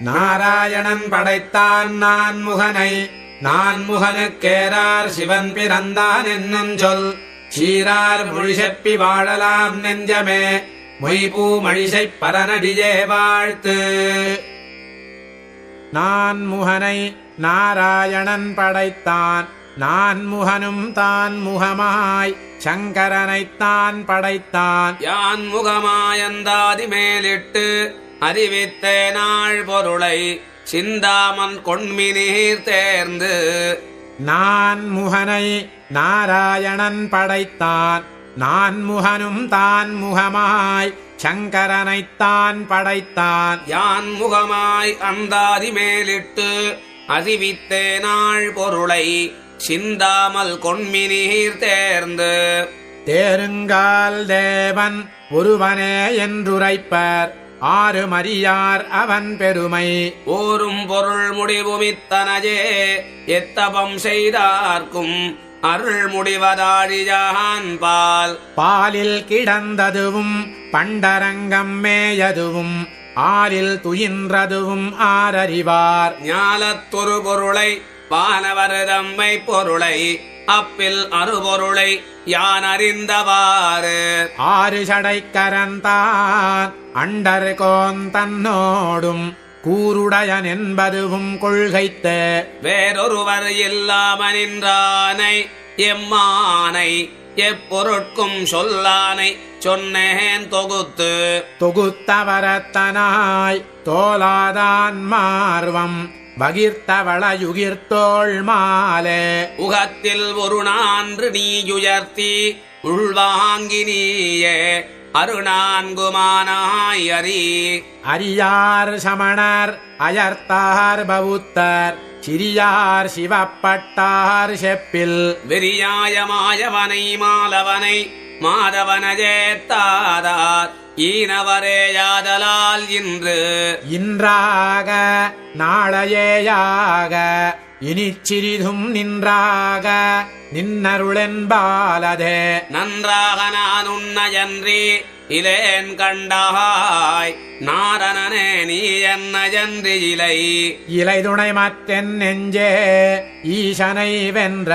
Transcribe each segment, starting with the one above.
நாராயணன் படைத்தான் நான் முகனை நான் முகனுக்கேரார் சிவன் பிறந்தான் என்னும் சொல். சீரார் மொழிசெப்பி வாழலாம் நெஞ்சமே. மொய்பூ மழிசை பரநடியே வாழ்த்து. நான் முகனை நாராயணன் படைத்தான். நான் முகனும் தான் முகமாய். சங்கரனைத்தான் படைத்தான். யான் முகமாயந்தாதி மேலிட்டு அறிவித்தே நாள் பொருளை சிந்தாமன் கொண்மினீர் தேர்ந்து. நான் முகனை நாராயணன் படைத்தான். நான் முகனும் தான் முகமாய் சங்கரனைத்தான் படைத்தான். யான் முகமாய் அந்தாதி மேலிட்டு அறிவித்தே நாள் பொருளை சிந்தாமல் கொண்மினீர் தேர்ந்து. தேருங்கால் தேவன் ஒருவனே என்றுரைப்பர். ஆறு மரியார் அவன் பெருமை. ஓரும் பொருள் முடிவுமித்தனையே எத்தபம் செய்தார்க்கும் அருள் முடிவதாழியான் பால். பாலில் கிடந்ததுவும் பண்டரங்கம் மேயதுவும் ஆறில் துயின்றதுவும் ஆரறிவார் ஞாலத்தொரு பொருளை வானவர் தம்மை பொருளை அப்பில் அருபொருளை யான் அறிந்தவாறு? ஆறு சடைக்கரந்தான் அண்டர் கோன் தன்னோடும் கூருடையன் என்பதுவும் கொள்கைத்த. வேறொருவர் இல்லாமனின்றானை எம்மானை எப்பொருட்கும் சொல்லானை சொன்னேன் தொகுத்து. தொகுத்தவரத்தனாய் தோலாதான் மார்வம். பகிர்த்தவள யுகிர்த்தோள் மாலே. உகத்தில் ஒரு நான்று நீயுயர்த்தி உள்வாங்கி நீயே. அருநான்குமானாய் அறி அரியார் சமணர் அயர்த்தார் பவுத்தர் சிறியார் சிவப்பட்டார் செப்பில். விரியாயமாயவனை மாலவனை மாதவனஜேத்தாதார் ஈனவரேயாதலால் இன்று. இன்றாக நாளையேயாக இனிச் சிறிதும் நின்றாக நின்னருளென்பாலதே. நன்றாக நான் உன்னயன்றி இலேன் கண்டாய் நாரணனே நீ என்னயன்றி இலை இலை துணை மற்றென் நெஞ்சே ஈசனை வென்ற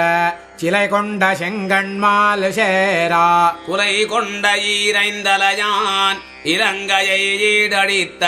சிலை கொண்ட செங்கண்மால் சேரா குலை கொண்ட ஈரைந்தலையான் இலங்கையை ஈடடித்த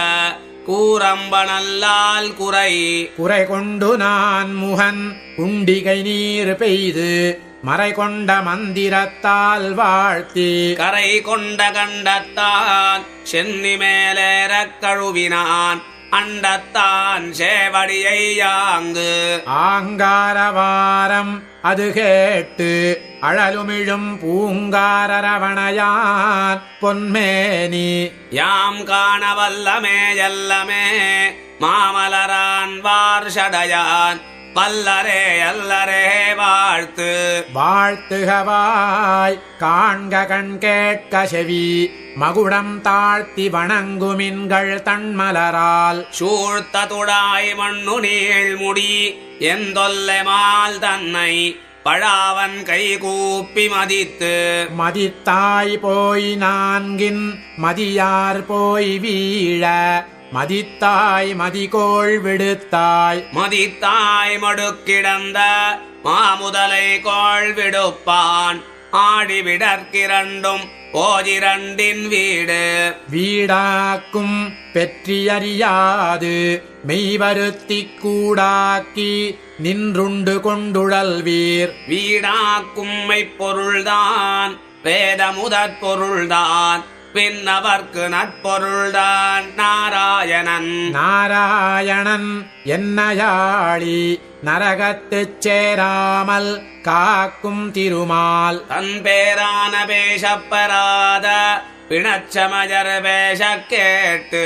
கூரம்பனல்லால் குறை குறை கொண்டு நான் முகன் குண்டிகை நீர் பெய்து மறை கொண்ட மந்திரத்தால் வாழ்த்தி. கரை கொண்ட கண்டத்தான் சென்னி மேலேறக் கழுவினான். அண்டத்தான் சேவடியை யாங்கு. ஆங்காரவாரம் அது கேட்டு அழலுமிழும் பூங்காரரவணையான் பொன்மேனி. யாம் காண வல்லமே எல்லமே மாமலரான் வார் சடையான் வல்லரே அல்லரே வாழ்த்து. வாழ்த்துகவாய் காண்க கண் கேட்க செவி. மகுடம் தாழ்த்தி வணங்குமின்கள் தன்மலரால் சூழ்த்த துடாய் மண்ணு நீழ்முடி எந்தொல்லைமால் தன்னை பழாவன் கை கூப்பி மதித்து. மதித்தாய் போய் நான்கின் மதியார் போய் வீழ. மதித்தாய் மதிகோள் விடுத்தாய். மதித்தாய் மடுக்கிடந்த மாமுதலை கோள் விடுப்பான். ஆடி விடற்கிரண்டும் ஓதிரண்டின் வீடு. வீடாக்கும் பெற்றியறியாது. மெய்வருத்திக் கூடாக்கி நின்றுண்டு கொண்டுழல் வீர். வீடாக்கும்மை பொருள்தான் வேதமுதற் பொருள்தான். பின்னவர்க்கு நட்பொருள்தான் நாராயணன். நாராயணன். என்னையாளி நரகத்துச் சேராமல் காக்கும் திருமால். தன் பேரான பேசப்பெறாத பிணச்சமஜர் பேச கேட்டு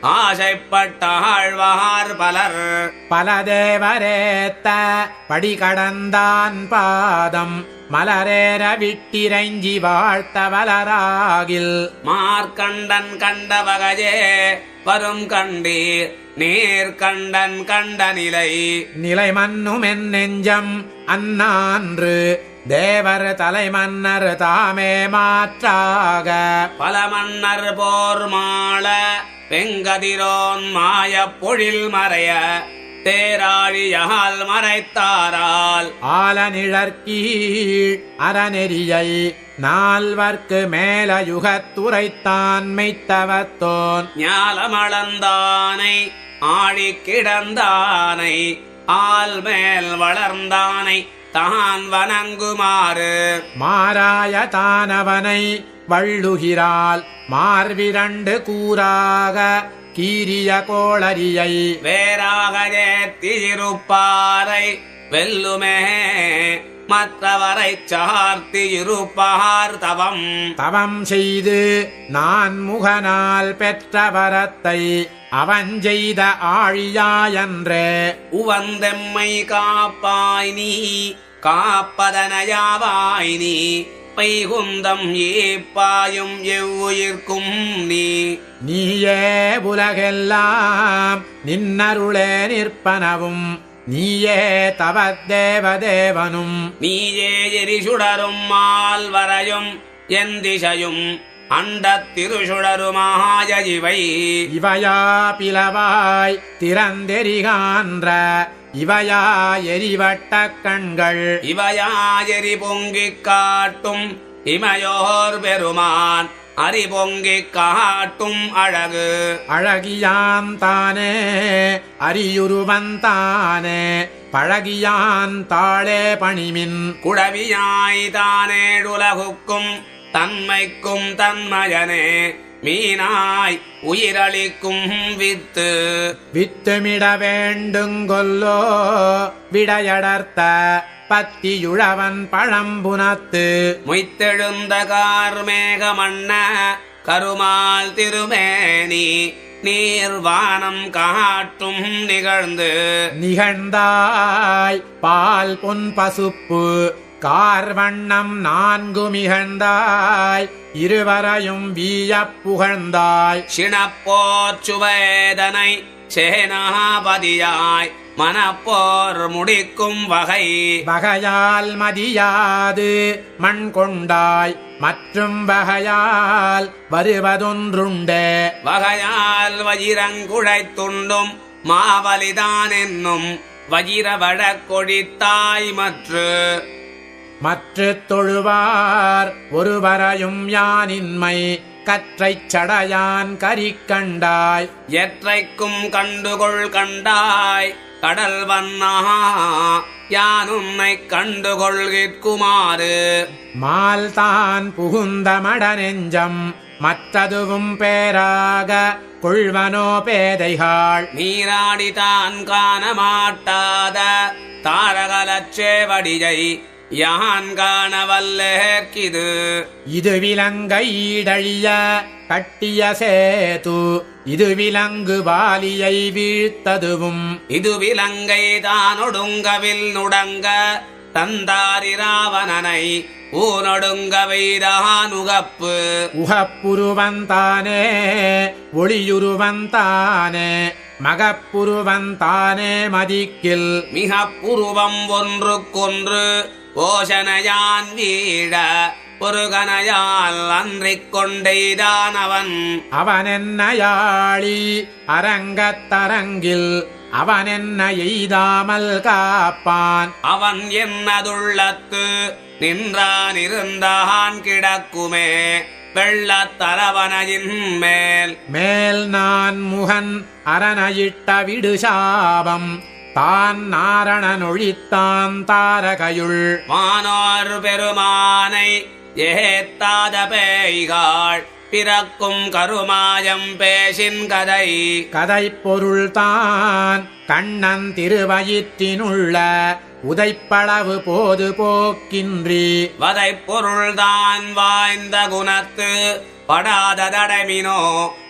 ஆசைப்பட்ட ஆழ்வார் பலர். பல தேவரேத்த படி கடந்தான் பாதம் மலரேற விட்டிரைஞ்சி வாழ்த்த வளராகில். மார்க்கண்டன் கண்ட வகையே வரும் கண்டீர். நீர் கண்டன் கண்ட நிலை. நிலை மன்னும் என் நெஞ்சம் அன்னான்று. தேவர் தலைமன்னர் தாமே மாற்றாக. பல மன்னர் போர் மாள வெங்கதிரோன் மாயப் பொழில் மறைய. தேராழியால் மறைத்தாரால். ஆலநிழற்கீழ் அறநெறியை நால்வர்க்கு மேல யுகத்துரைத்தான் மெய்த்தவத்தோன். ஞாலமளந்தானை ஆழி கிடந்தானை ஆல் மேல் வளர்ந்தானை தான் வணங்குமாறு. மாராய தானவனை வள்ளுகிறாள் மார்விரண்டு கூறாக கீரிய கோளரியை. வேறாக ஏத்தியிருப்பாரை வெல்லுமே மற்றவரை சார்த்தி இருப்பார் தவம். தவம் செய்து நான் முகனால் பெற்ற வரத்தை அவன் செய்த ஆழியாயன்றே. உவந்தெம்மை காப்பாய் நீ காப்பதனையாவாய் நீ பைகுந்தம் ஏப்பாயும் எவ்வுயிர்க்கும் நீ. நீயே உலகெல்லாம் நின்னருளே நிற்பனவும். நீயே தவத்தேவதேவனும் நீயே எரிசுடரும் மால்வரையும் என் திசையும் அண்டத் திருசுடருமாய இவை இவையா பிளவாய் திறந்தெறிகான்ற இவையா எரிவட்ட கண்கள். இவையாயரி பொங்கிக் காட்டும் இமையோர் பெருமான் அரி பொங்கிக் காட்டும் அழகு. அழகியான் தானே அரியுருவந்தானே பழகியான் தாளே பணிமின். குழவியாய் தானேடுலகுக்கும் தன்மைக்கும் தன்மயனே மீனாய் உயிரளிக்கும் வித்து. வித்துமிட வேண்டுங்கொல்லோ விடையடர்த்த பத்தியுழவன் பழம்புனத்து. மொய்த்தெழுந்த கார்மேக மன்ன கருமால் திருமேனி நீர்வானம் காட்டும் நிகழ்ந்து. நிகழ்ந்தாய் பால் பொன் பசுப்பு கார்வண்ணம் நான்கு மிகழ்ந்தாய் இருவரையும் வீயப் புகழ்ந்தாய். சினப்போர் சுவேதனை சேனாபதியாய் மனப்போர் முடிக்கும் வகை. வகையால் மதியாது மண் கொண்டாய் மற்றும் வகையால் வருவதொன்றுண்டே. வகையால் வஜிரங்குழைத் துண்டும் மாவலிதான் என்னும் வஜிரவட கொடித்தாய் மற்று. மற்ற தொழுவார் ஒருவரையும் யானின்மை கற்றைச் சடையான் கரிக்கண்டாய் எற்றைக்கும் கண்டுகொள் கண்டாய். கடல் வண்ணா யான் உன்னை கண்டுகொள்கிற்குமாறு மால்தான் புகுந்த மட நெஞ்சம் மற்றதுவும் பேராக கொள்வனோ பேதைகாள். நீராடிதான் காண மாட்டாத தாரகலச்சேவடியை யான் காண வல்லேற்கிது இது விலங்கை ஈடழிய கட்டிய சேது இது விலங்கு வாலியை வீழ்த்ததுவும். இது விலங்கை தானொடுங்கவில் நுடங்க தந்தாரி ராவணனை ஊனொடுங்க வைதான் உகப்பு உகப்புருவந்தானே ஒளியுருவந்தானே மகப்புருவந்தானே மதிக்கில். மிக புருவம் ஒன்றுக்கொன்று ஓசனையான் வீட ஒரு கனையால் அன்றிக் கொண்டெய்தான் அவன். அவனென்னையாளி அரங்கத்தரங்கில் அவனென்ன எய்தாமல் காப்பான். அவன் என்னதுள்ளத்து நின்றான் இருந்தான் கிடக்குமே வெள்ளத்தரவனையின் மேல். மேல் நான் முகன் அரணையிட்ட விடு சாபம் தான் நாரணனொழித்தான் தாரகையுள். வானோர் பெருமானை ஏத்தாத பேய்காள் பிறக்கும் கருமாயம் பேசின் கதை. கதை பொருள்தான் கண்ணன் திருவயிற்றினுள்ள உதைப்பளவு போது போக்கின்றி. வதை பொருள்தான் வாய்ந்த குணத்து படாத தடமினோ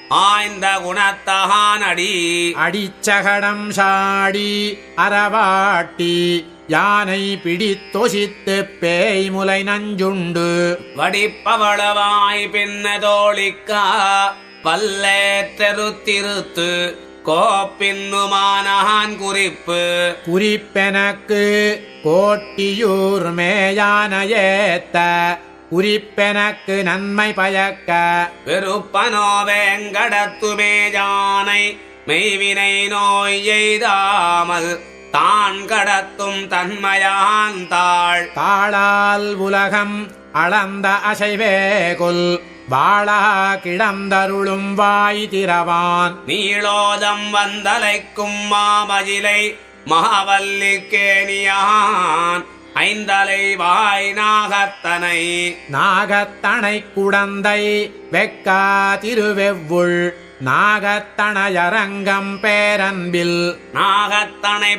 ஆய்ந்த குணத்தகானடி. அடிச்சகடம் சாடி அறவாட்டி யானை பிடித்தொசித்து பேய் முலை நஞ்சுண்டு. வடிப்பவளவாய் பின்ன தோழிக்கா பல்லேற்றெருத்திருத்து கோப்பின்னுமானான் குறிப்பு. குறிப்பெனக்கு கோட்டியூர் மேயான ஏத்த குறிப்பெனக்கு நன்மை பயக்க. வெறுப்பனோ வேங்கடத்துமே யானை மெய்வினை நோய் எய்தாமல் தான் கடத்தும் தன்மையான் தாள் தாளால் உலகம் அளந்த அசைவேகுல் வாழா கிடந்தருளும் வாய் திரவான் நீளோதம் வந்தலைக்கும் மாமயிலை மகாவல்லிக்கேணியான். ஐந்தலை வாய் நாகத்தனை. நாகத்தனை குடந்தை வெக்கா திருவெவ்வுள். நாகத்தனையரங்கம் பேரன்பில். நாகத்தனை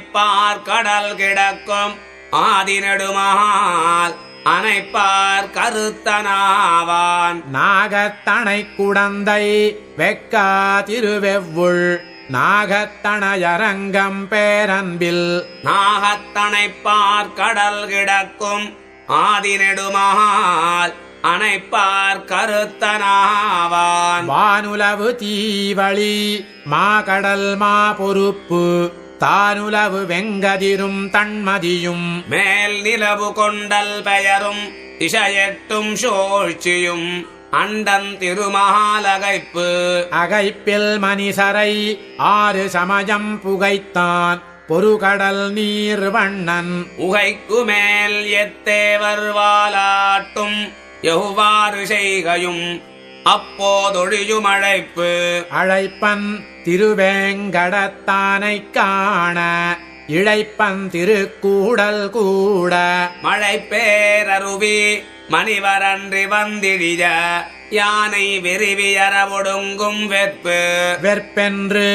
கடல் கிடக்கும் ஆதிநெடுமால். அணைப்பார் கருத்தனாவான். நாகத்தனை குடந்தை வெக்கா திருவெவ்வுள். நாகத்தனையரங்கம் பேரன்பில். நாகத்தணைப்பார் கடல் கிடக்கும் ஆதிநெடுமால் அணைப்பார் கருத்தனாவான். வானுலவு தீவழி மாகடல் மா பொறுப்பு தானுலவு வெங்கதிரும் தன்மதியும். மேல் நிலவு கொண்டல் பெயரும் திசையெட்டும் சோழ்ச்சியும். அண்டன் திருமாலகைப்பு அகைப்பில் மணிசரை ஆறு சமயம் புகைத்தான். பொறுகடல் நீர் வண்ணன். உகைக்கு மேல் எத்தேவர் வாலாட்டும். எவ்வாறு செய்கையும் அப்போதொழியும் அழைப்பு அழைப்பன் திருவேங்கடத்தானைக் காண இழைப்பன் திருக்கூடல் கூட. மழை பேரருவி மணிவரன்றி வந்திழிய யானை விரிவியற ஒடுங்கும் வெற்பு வெற்பென்று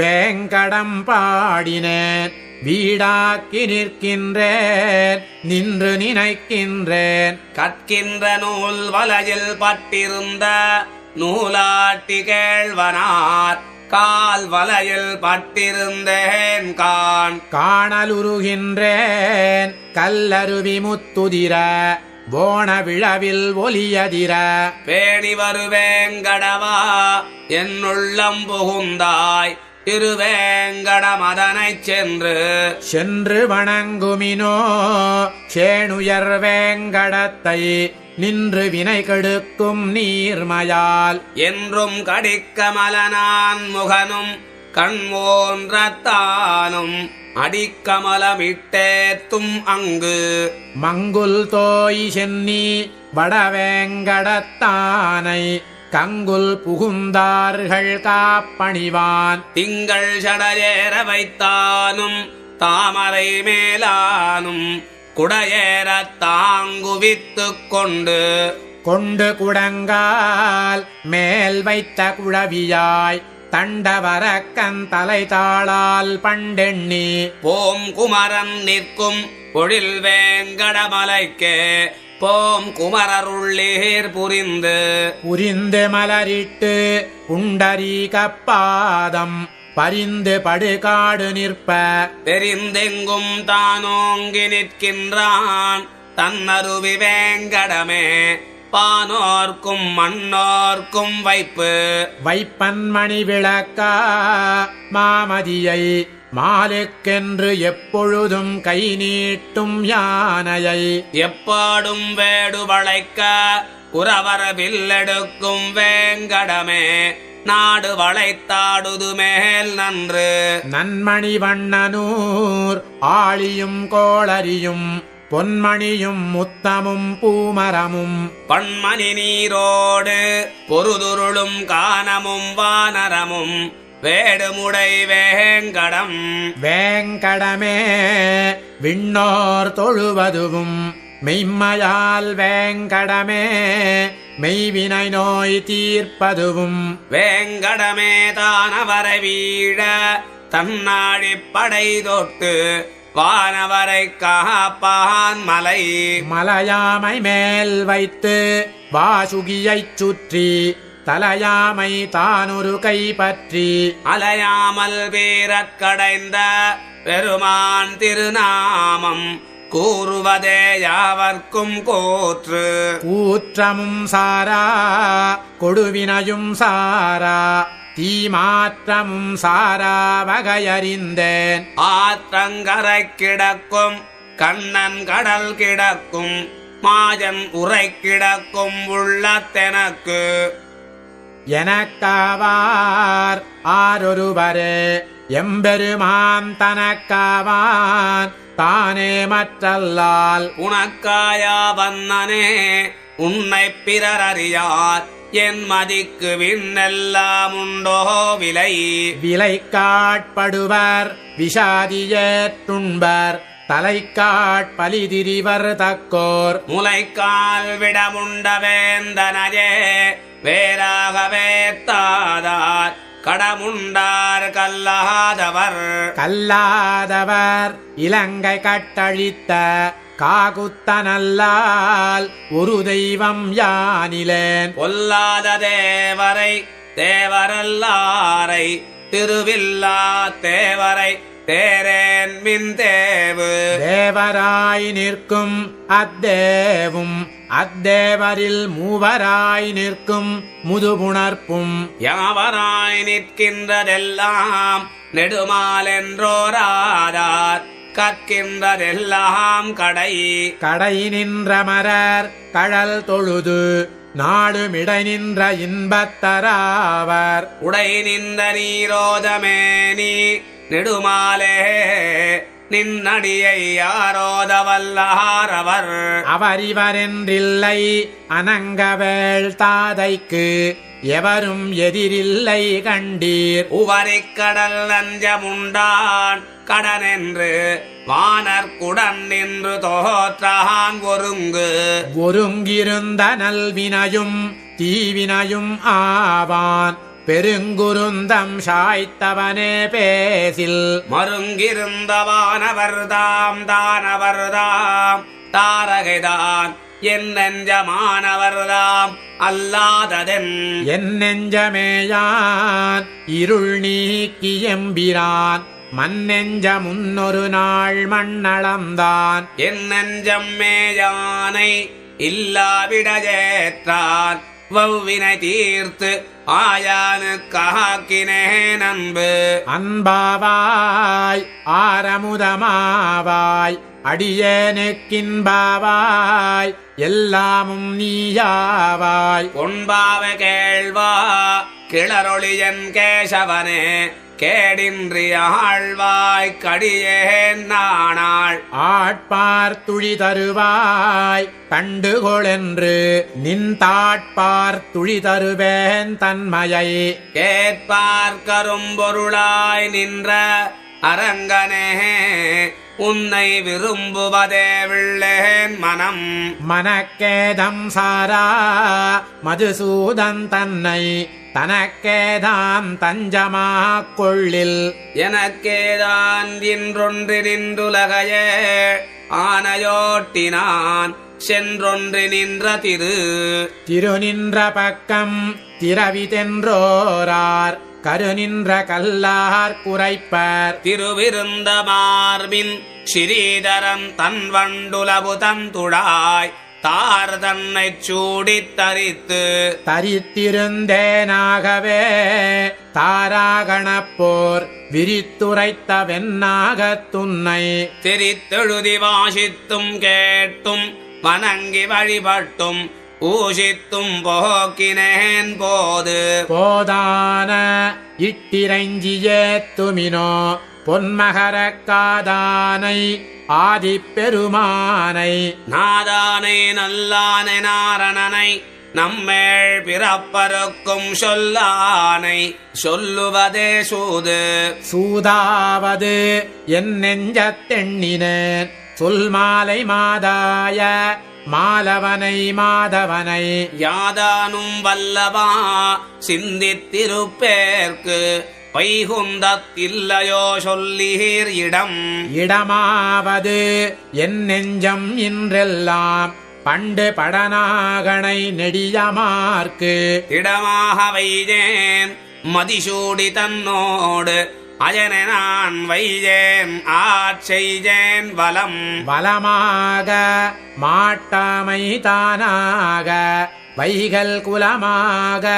வேங்கடம் பாடினேன் வீடாக்கி நிற்கின்றேன் நின்று நினைக்கின்றேன். கற்கின்ற நூல் வலையில் பட்டிருந்த நூலாட்டி கேழ்வனார் கால் வலையில் பட்டிருந்தேன் கான் காணலுருகின்றேன் கல்லருவி முத்துதிர போன விழவில் ஒலியதிர. பேணி வருவேங்கடவா என்னுள்ளம் புகுந்தாய் திருவேங்கடமதனைச் சென்று சென்று வணங்குமினோ சேணுயர் வேங்கடத்தை நின்று வினை கெடுக்கும் நீர்மையால். என்றும் கடிக்கமலனான் முகனும் கண்மோன்றத்தானும் அடிக்கமலமிட்டேத்தும் அங்கு. மங்குல் தோய் சென்னி வடவேங்கடத்தானை கங்குல் புகுந்தார்கள் காப்பணிவான். திங்கள் சடையேற வைத்தானும் தாமரை மேலானும் குடையேறத் தாங்குவித்துக் கொண்டு. கொண்டு குடங்கால் மேல் வைத்த குழவியாய் தண்டவரக்கன் தலை தாளால் பண்டெண்ணி. போம் குமரன் நிற்கும் பொழில் வேங்கடமலைக்கே போம் குமரருள்ளீர் புரிந்து. புரிந்து மலரிட்டு புண்டரீகப்பாதம் பரிந்து படுகாடு நிற்ப. தெரிந்தெங்கும் தானோங்கி நிற்கின்றான் தன்னருவி வேங்கடமே. பானோர்க்கும் மண்ணோர்க்கும் வைப்பு. வைப்பன்மணி விளக்கா மாமதியை மாலுக்கென்று எப்பொழுதும் கை நீட்டும் யானையை எப்பாடும் வேடு வளைக்க உறவர வில்லெடுக்கும் வேங்கடமே. நாடு வளைத்தாடுது மேல் நன்று. நன்மணி வண்ணனூர் ஆழியும் கோளரியும் பொன்மணியும் முத்தமும் பூமரமும். பன்மணி நீரோடு பொருதுருளும் கானமும் வானரமும். வேடுமுடை வேங்கடம். வேங்கடமே விண்ணோர் தொழுவதுவும் மெய்மையால் வேங்கடமே மெய்வினை நோய் தீர்ப்பதுவும். வேங்கடமே தானவரை வீழ தன்னாழி படை தொட்டு வானவரை காப்பான் மலை. மலையாமை மேல் வைத்து வாசுகியைச் சுற்றி தலையாமை தானொரு கை பற்றி அலையாமல் வீரக் கடைந்த பெருமான் திருநாமம் கூறுவதே யாவர்க்கும் கோற்று. கூற்றமும் சாரா கொடுவினையும் சாரா தீமாற்றமும் சாரா வகையறிந்தேன். ஆற்றங்கரை கிடக்கும் கண்ணன் கடல் கிடக்கும் மாஜன் உரை கிடக்கும் உள்ளத்தெனக்கு. எனக்காவார். ஆரொருவரே எம்பெருமான் தனக்காவான் தானே மற்றல்லால் உனக்காயா வந்தனே உன்னை பிறர் அறியார். என் மதிக்கு விண்ணெல்லாம் உண்டோ விலை? விலை காட்படுவர் விஷாதியேற்றுண்பர் தலைக்காட்பலி திரிவர் தக்கோர். முளைக்கால் விடமுண்ட வேந்தனையே வேறாகவே தாதார் கடமுண்டார் கல்லாதவர். கல்லாதவர் இலங்கை கட்டழித்த காகுத்தனல்லால் ஒரு தெய்வம் யானிலேன். பொல்லாத தேவரை தேவரல்லாரை திருவில்லா தேவரை தேரேன் மின் தேவு. தேவராய் நிற்கும் அத்தேவும் அத்தேவரில் மூவராய் நிற்கும் முதுபுணர்ப்பும். யாவராய் நிற்கின்றதெல்லாம் நெடுமாலென்றோராதார். கற்கின்றதெல்லாம் கடை. கடை நின்றமரர் கழல் தொழுது நாடுமிடை நின்ற இன்பத்தராவர். உடை நின்ற நீரோதமேனி. நெடுமாலே நின்னடியை யாரோதவல்லாரவர் அவரிவரென்றில்லை அனங்கவேள் தாதைக்கு எவரும் எதிரில்லை கண்டீர். உவரிக்கடல் நஞ்சமுண்டான் கடனென்று வானர்குடன் நின்று தோற்றான் ஒருங்கு. ஒருங்கிருந்த நல்வினையும் தீவினையும் ஆவான். பெருங்குருந்தம் சாய்த்தவனே பேசில். மருங்கிருந்த வானவர்தாம் தானவர்தாம் தாரகைதான் என் நெஞ்சமானவர்தாம் அல்லாததென். என் நெஞ்சமேயான் இருள் நீக்கி எம்பிரான் மண்ணெஞ்ச முன்னொரு நாள் மண்ணளந்தான். என் நெஞ்சம் மேயானை இல்லாவிடஜேற்றான் வவ்வினை தீர்த்து ஆயானு காக்கினேன் அன்பு. அன்பாவாய் ஆரமுதமாவாய் அடியேனுக்கின்பாவாய் எல்லாமும் நீயாவாய். பொன்பாவ கேள்வா கிளரொளியன் கேசவனே கேடின்றி ஆழ்வாய் கடியேன் நானாள் ஆட்பார் துழி தருவாய் கண்டுகொளென்று நின் தாட்பார் துழி தருவேன் தன்மையை. கேட்பார் கரும்பொருளாய் நின்ற அரங்கனே உன்னை விரும்புவதே விள்ளேன் மனம். மனக்கேதம் சாரா மதுசூதன் தன்னை தனக்கேதாம் தஞ்சமாக் கொள்ளில். எனக்கேதான் இன்றொன்று நின்றுலகையே ஆனையோட்டினான் சென்றொன்று நின்ற திரு. திருநின்ற பக்கம் திரவிதென்றோரார் கருநின்ற கல்லார் குறைப்பர் திருவிருந்த மார்பின் ஸ்ரீதரன் தன் வண்டுலபு தந்துடாய் தார் தன்னைச் சூடித் தரித்து. தரித்திருந்தேனாகவே தாராகணப்போர் விரித்துரைத்த வெண்ணாகத் துன்னை. திரித்தெழுதி வாசித்தும் கேட்டும் வணங்கி வழிபட்டும் ஊசித்தும் போக்கினேன் போது. போதான இட்டிரைஞ்சியேத்துமினோ பொன்மகரக் காதானை ஆதிப்பெருமானை. நாதானை நல்லானை நாரணனை நம்மேள் பிறப்பருக்கும் சொல்லானை. சொல்லுவதே சூது. சூதாவது என் நெஞ்சத்தெண்ணினேன். சொல் மாலை மாதாய மாலவனை மாதவனை. யாதானும் வல்லவா சிந்தித்திருப்பேர்க்கு வைகுந்தத்தில்லையோ சொல்லீர் இடம். இடமாவது என் நெஞ்சம் இன்றெல்லாம் பண்டு படனாகனை நெடியமார்க்கு. இடமாக வைஜேன் மதிசூடி தன்னோடு அயன நான் வைஜேன் ஆட்செய்ஜேன் வலம். வலமாக மாட்டாமை தானாக வைகல் குலமாக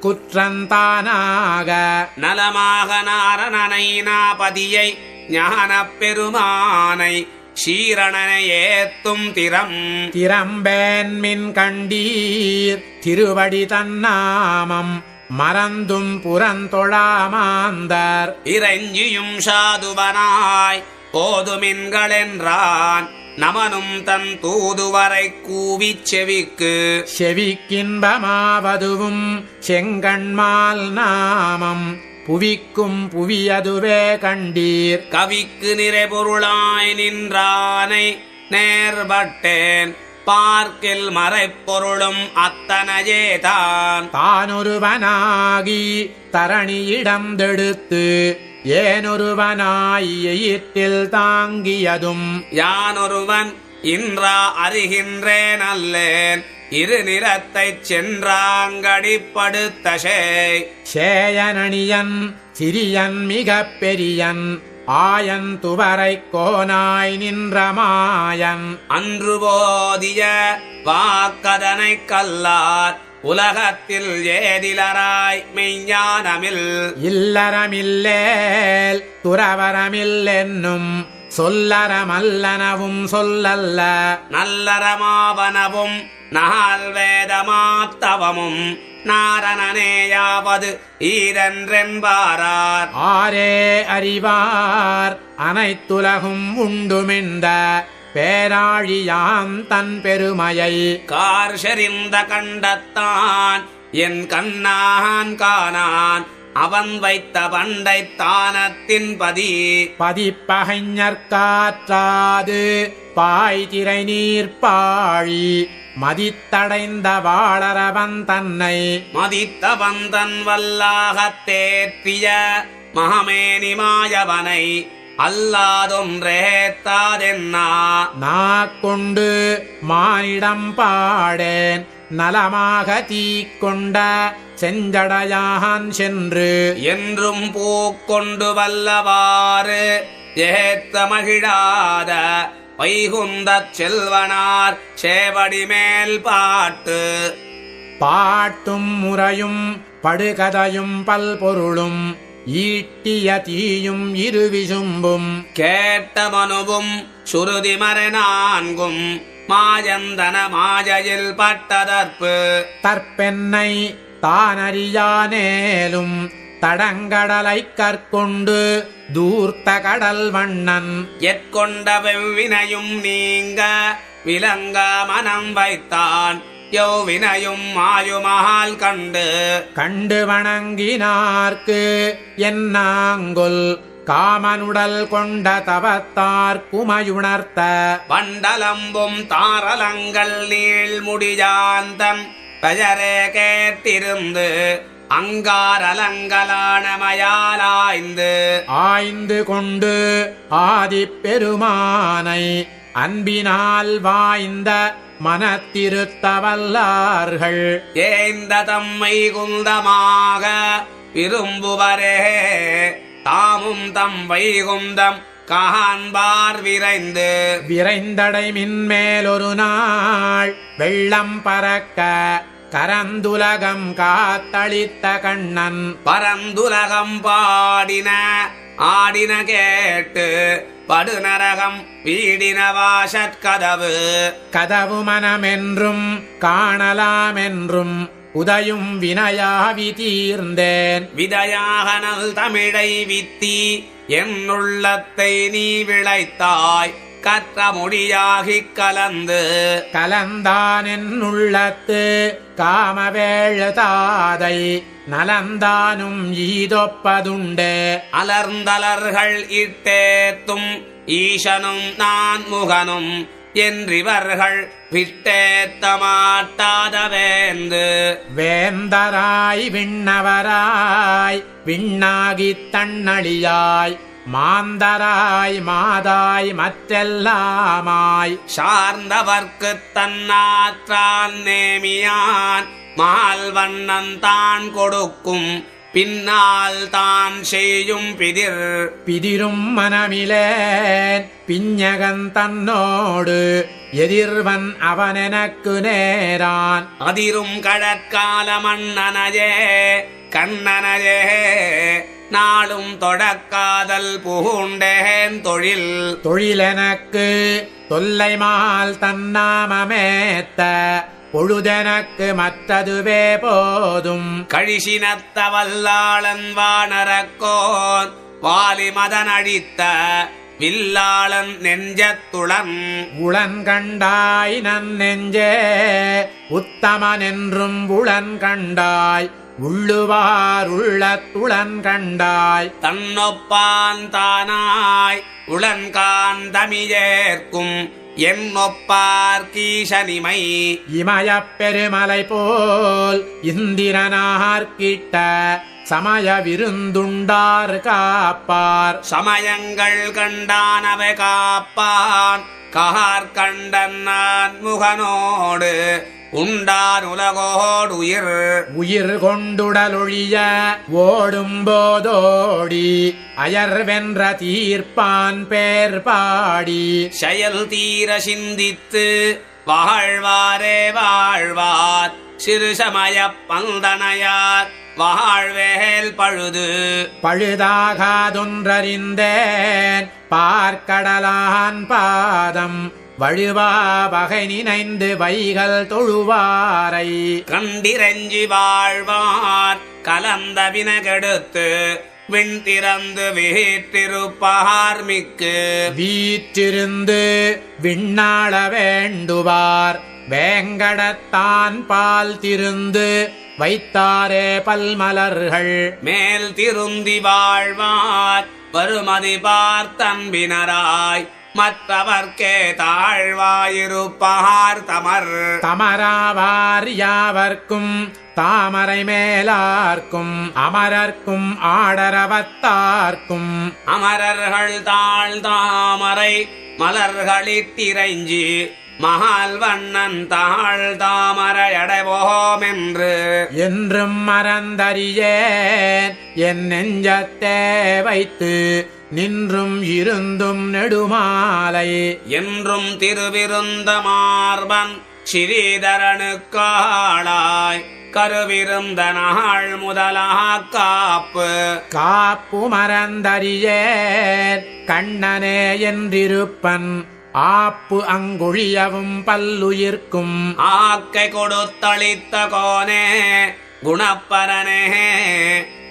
குற்றந்தானாக. நலமாக நாரணனை நாபதியை ஞானப் பெருமானை சீரணனை ஏத்தும் திறம். திறம்பேன்மின் கண்டீர் திருவடி தன்னாமம் மறந்தும் புறந்தொழாமாந்தர். இறைஞ்சியும் சாதுவனாய் போதுமின்களென்றான். நமனும் தன் தூதுவரை கூவிச் செவிக்கு. செவிக்கின்பமாவதுவும் செங்கண்மால் நாமம். புவிக்கும் புவியதுவே கண்டீர். கவிக்கு நிறைபொருளாய் நின்றானை நேர்பட்டேன். பார்க்கில் மறைப்பொருளும் அத்தனையேதான். தானொருவனாகி தரணியிடம் தெடுத்து ஏனொருவனாய் எயிற்றில் தாங்கியதும். யானொருவன் இன்றா அறிகின்றேன் அல்லேன் இரு நிறத்தைச் சென்றாங்கடிப்படுத்த சேய் சேயனணியன் சிறியன் மிகப் பெரியன் ஆயன் துவரை கோனாய் நின்ற மாயன். அன்று போதிய வாக்கதனை கல்லார் உலகத்தில் ஏதிலராய் மெய்ஞானமில். இல்லறமில்லேல் துறவரமில்லென்னும் சொல்லறமல்லனவும் சொல்லல்ல. நல்லறமாவனவும் நகால் வேதமாத்தவமும் நாரணனேயாவது ஈரென்றென்பாரார். ஆரே அறிவார் அனைத்துலகும் உண்டுமிழ்ந்த பேராழியாம் தன் பெருமையை. கார் செறிந்த கண்டத்தான் என் கண்ணான் காணான். அவன் வைத்த பண்டை தானத்தின் பதி. பதிப்பகைஞர்காற்றாது பாய் திரை நீர் பாழி. மதித்தடைந்த வாழறவன் தன்னை மதித்த வந்தன் வல்லாகத் தேற்றிய மகமேனி மாயவனை. அல்லாதொன்றேத்தாதென்னா நாக்கொண்டு மானிடம் பாடேன். நலமாக தீக்கொண்ட செஞ்சடையான் சென்று. என்றும் பூக்கொண்டு வல்லவாறு ஏத்த மகிழாத வைகுந்தச் செல்வனார் சேவடி மேல் பாட்டு. பாட்டும் முறையும் படுகதையும் பல்பொருளும் ஈட்டிய தீயும் இருவிசும்பும். கேட்ட மனுவும் சுருதி மறை நான்கும். மாயந்தன மாஜையில் பட்டதற்பு. தற்பென்னை தானறியானேலும் தடங்கடலைக் கற்கொண்டு தூர்த்த கடல் வண்ணன். எற்கொண்ட வெவ்வினையும் நீங்க விலங்க மனம் வைத்தான். யௌவினையும் மாயுமகால் கண்டு. கண்டு வணங்கினார்க்கு என்னாங்கொல்? காமனுடல் கொண்ட தவத்தார் குமையுணர்த்த பண்டலம்பும் தாரலங்கள் நீள் முடியாந்தம் பெயரே கேட்டிருந்து அங்காரலங்கலானமையாலாய்ந்து ஆய்ந்து கொண்டு ஆதிப்பெருமானை அன்பினால் வாய்ந்த மனத்திருத்தவல்லார்கள் ஏந்த தம்மை குந்தமாக விரும்புவரே தாமும் தம் வைகுந்தம் காண்பார் விரைந்து. விரைந்தடை மின்மேலொரு நாள் வெள்ளம் பறக்க கரந்துலகம் காத்தளித்த கண்ணன். பரந்துலகம் பாடின ஆடின கேட்டு படுநரகம் வீடின வாசற்கதவு கதவு மனமென்றும் காணலாமென்றும் உதயும் வினையாவி தீர்ந்தேன் விதையாக நல் தமிழை வித்தி என்னுள்ளத்தை நீ விளைத்தாய். கற்ற மொழியாகிக் கலந்து. கலந்தான் என்னுள்ளத்து காமவேழ தாதை. நலந்தானும் ஈதொப்பதுண்டே. அலர்ந்தலர்கள் இட்டேத்தும் ஈசனும் நான் முகனும். என்றிவர்கள் விட்டேத்த மாட்டாத வேந்து வேந்தராய் விண்ணவராய் விண்ணாகித் தன்னழியாய் மாந்தராய் மாதாய் மற்றெல்லாமாய். சார்ந்தவர்க்குத் தன்னாற்றான் நேமியான் மால் வண்ணன் தான் கொடுக்கும் பின்னால் தான் செய்யும் பிதிர். பிதிரும் மனமிலேன் பிஞகன் தன்னோடு எதிர்வன் அவனெனக்கு நேரான். அதிரும் கடற்கால மன்னனையே கண்ணனையே நாளும் தொடக்காதல் பூண்டேன் தொழில். தொழிலெனக்கு தொல்லைமால் தன்னாமமேத்த பொழுதெனக்கு மற்றதுவே போதும். கழிசினத்த வல்லாளன் வானரக்கோன் வாலி மதன் அழித்த வில்லாளன் நெஞ்சத்துளன் உளன் கண்டாய் நன் நெஞ்சே உத்தமனென்றும் உளன் கண்டாய். உள்ளுவார் உள்ளத்துளன் கண்டாய். தன்னொப்பான் தானாய் உளன்கான் தமிழேற்கும் என்னொப்பார் கீசனிமை. இமயப் பெருமலை போல் இந்திரனார்கிட்ட சமய விருந்துண்டார் காப்பார். சமயங்கள் கண்டானவை காப்பான். கார் கண்டன் நான் முகனோடு உண்டான் உலகோடு உயிர் கொண்டுடலொழிய ஓடும்போதோடி அயர் வென்ற தீர்ப்பான் பேர் பாடி. செயல் தீர சிந்தித்து வாழ்வாரே வாழ்வார். சிறு சமய பந்தனையார் வாழ்வேல் பழுது. பழுதாகாதொன்றறிந்தேன் பார்க்கடலான் பாதம். வழுவா வகை நினைந்து வைகள் தொழுவாரை. கண்டிரஞ்சி வாழ்வார் கலந்த வினகெடுத்து விண் திறந்து வீற்றிருப்பார் மிக்கு. வீற்றிருந்து விண்ணாள வேண்டுவார் வேங்கடத்தான் பால் திருந்து வைத்தாரே பல்மலர்கள். மேல் திருந்தி வாழ்வார் வருமதி பார்த்தன்பினராய் மற்றவர்க்கே தாழ்வாயிருப்பார் தமர். தமராவார் யாவர்க்கும் தாமரை மேலார்க்கும் அமரர்க்கும் ஆடரவத்தார்க்கும். அமரர்கள் தாழ் தாமரை மலர்களிட்டிரைஞ்சி மகால் வண்ணன் தாழ் தாமரை அடைவோம் என்று என்றும் மறந்தறியேன். என் நெஞ்சத்தே வைத்து நின்றும் இருந்தும் நெடுமாலை. என்றும் திருவிருந்த மார்பன் ஸ்ரீதரனுக்காளாய் கருவிருந்த நாள் முதலாக காப்பு. காப்பு மறந்தறியேன். கண்ணனே என்றிருப்பன். ஆப்பு அங்குழியவும் பல்லுயிர்க்கும். ஆக்கை கொடுத்தளித்த கோனே குணப்பரனே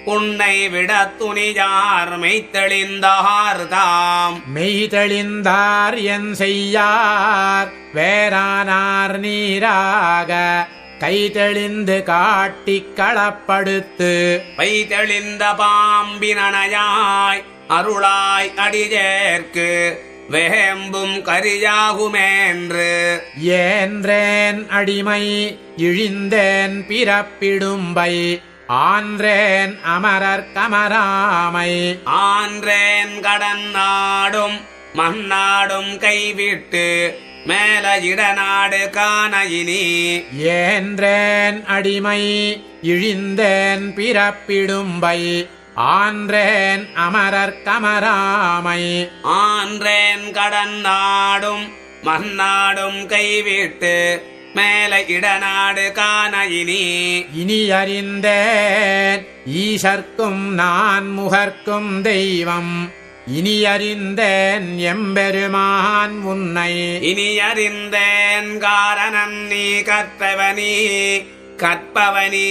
உன்னை விட துணியார் மெய்த்தெளிந்தார் தாம். மெய்தெளிந்தார் என் செய்யார் வேறானார் நீராக கைதெளிந்து காட்டிக் களப்படுத்து. பைத்தெளிந்த பாம்பினனையாய் அருளாய் அடிஜேற்கு வேம்பும் கரியாகுமேன்று. ஏன்றேன் அடிமை இழிந்தேன் பிறப்பிடும்பை. ஆன்றேன் அமரர் கமராமை. ஆன்றேன் கடன் நாடும் மன்னாடும் கைவிட்டு மேல இடநாடு காண இனி ஏன்றேன் அடிமை இழிந்தேன் பிறப்பிடும்பை. ஆன்றேன் அமரர் கமராமை. ஆன்றேன் கடன் நாடும் மன்னாடும் கைவிட்டு மேல இடநாடு காண இனி இனி அறிந்தேன் ஈசர்க்கும் நான் முகர்க்கும் தெய்வம். இனி அறிந்தேன் எம்பெருமான் உன்னை. இனி அறிந்தேன் காரணன் நீ கற்பவனி கற்பவனி.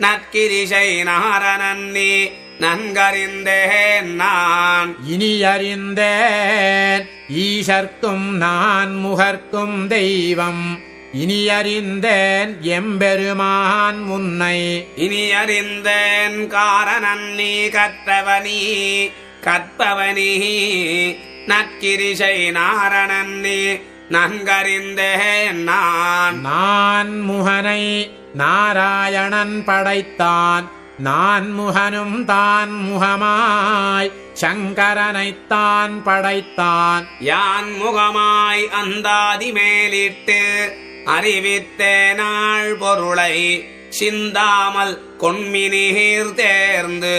நற்கிரிசை நாரணன் நீ நன்கறிந்தேன் நான். இனி அறிந்தேன் ஈசர்க்கும் நான் முகர்க்கும் தெய்வம். இனி அறிந்தேன் எம்பெருமான் உன்னை இனி அறிந்தேன் காரணன் நீ கற்றவனி கற்பவனி. நற்கிரிசை நாரணன் நீ நன்கறிந்தேன் நான். நான் முகனை நாராயணன் படைத்தான். நான் முகனும் தான் முகமாய். சங்கரனைத்தான் படைத்தான். யான் முகமாய் அந்தாதி மேலிட்டு அறிவித்தே நாள் பொருளை சிந்தாமல் கொன்மினீர் தேர்ந்து